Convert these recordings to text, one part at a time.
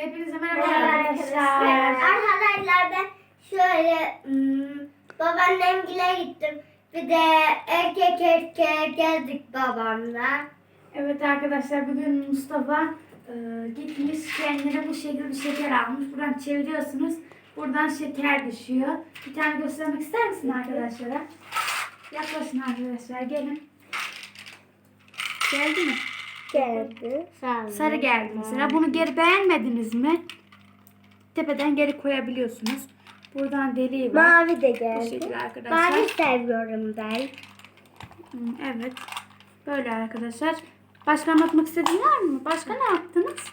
Hepinize merhaba arkadaşlar. Arkadaşlar ben şöyle hmm, babaannemgile gittim. Bir de erkek erkeğe geldik babamla. Evet arkadaşlar bugün Mustafa e, gitmiş kendine bu şekilde bir şeker almış. Buradan çeviriyorsunuz. Buradan şeker düşüyor. Bir tane göstermek ister misin arkadaşlara? Yaklaşın arkadaşlar gelin. Geldi mi? Geldi. Sarı geldi mesela. Bunu geri beğenmediniz mi? Tepeden geri koyabiliyorsunuz. Buradan deliği var. Mavi de Bu geldi. şekilde arkadaşlar. Mavi seviyorum ben. Evet. Böyle arkadaşlar. Başka anlatmak istediğin var mı? Başka ne yaptınız?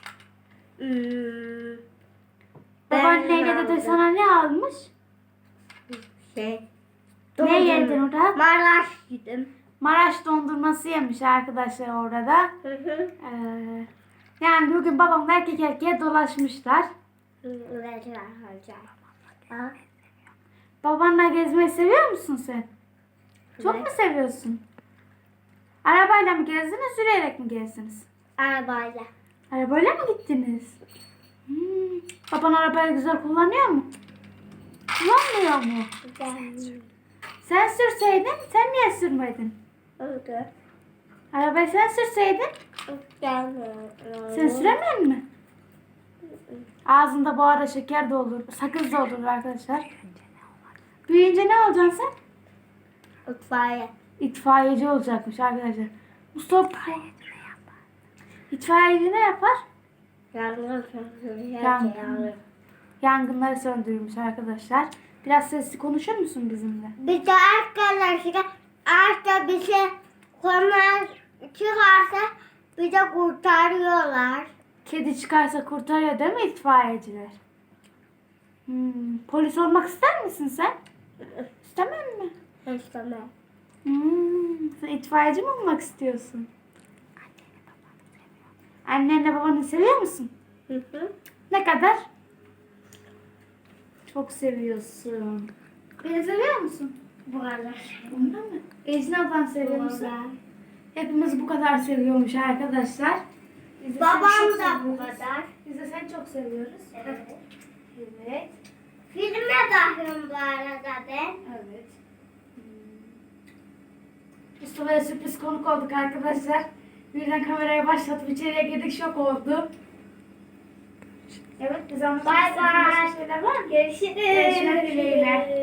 Hmm, Babaanneyle de, de aldım. sana ne almış? Şey. Ne yedin orada? Maraş yedim. Maraş dondurması yemiş arkadaşlar orada da. Hı hı. Ee, yani bugün babam erkek erkeğe dolaşmışlar. Hocam. Babanla gezmeyi seviyor musun sen? Çok mu seviyorsun? Arabayla mı gezdiniz, yürüyerek mi gezdiniz? Arabayla. Arabayla mı gittiniz? Hmm. Baban arabayı güzel kullanıyor mu? Kullanmıyor mu? Sen sürseydin, sen niye sürmedin? Oldu. Arabayı sen sürseydin, sen süremedin mi? Ağzında bu arada şeker de olur, sakız da olur arkadaşlar. Büyüyünce ne olacaksın sen? Mutfağa. İtfaiyeci olacakmış arkadaşlar. Mustafa İtfaiyeci ne yapar? Yangın söndürüyor. Yangın. Yangınları söndürmüş arkadaşlar. Biraz sesli konuşur musun bizimle? Bir de arkadaşlar bir şey konar çıkarsa de kurtarıyorlar. Kedi çıkarsa kurtarıyor değil mi itfaiyeciler? Hmm, polis olmak ister misin sen? İstemem mi? İstemem. Hmm, sen itfaiyeci mi olmak istiyorsun? Annenle babanı seviyor musun? Hı hı. Ne kadar? Çok seviyorsun. Beni seviyor musun? Bu kadar. Ondan mı? Ecin ablan seviyor musun? Hepimiz bu kadar seviyormuş arkadaşlar. Biz de seni Babam çok da bu seviyoruz. kadar. Biz de seni çok seviyoruz. Evet. Evet. Filme bakıyorum bu arada ben. Evet. Hmm. Mustafa'ya sürpriz konuk olduk arkadaşlar. Birden kameraya başlatıp içeriye girdik şok oldu. Evet biz anlatmak Bay istediğin başka bay. şeyler var mı? Görüşürüz. Görüşmek dileğiyle.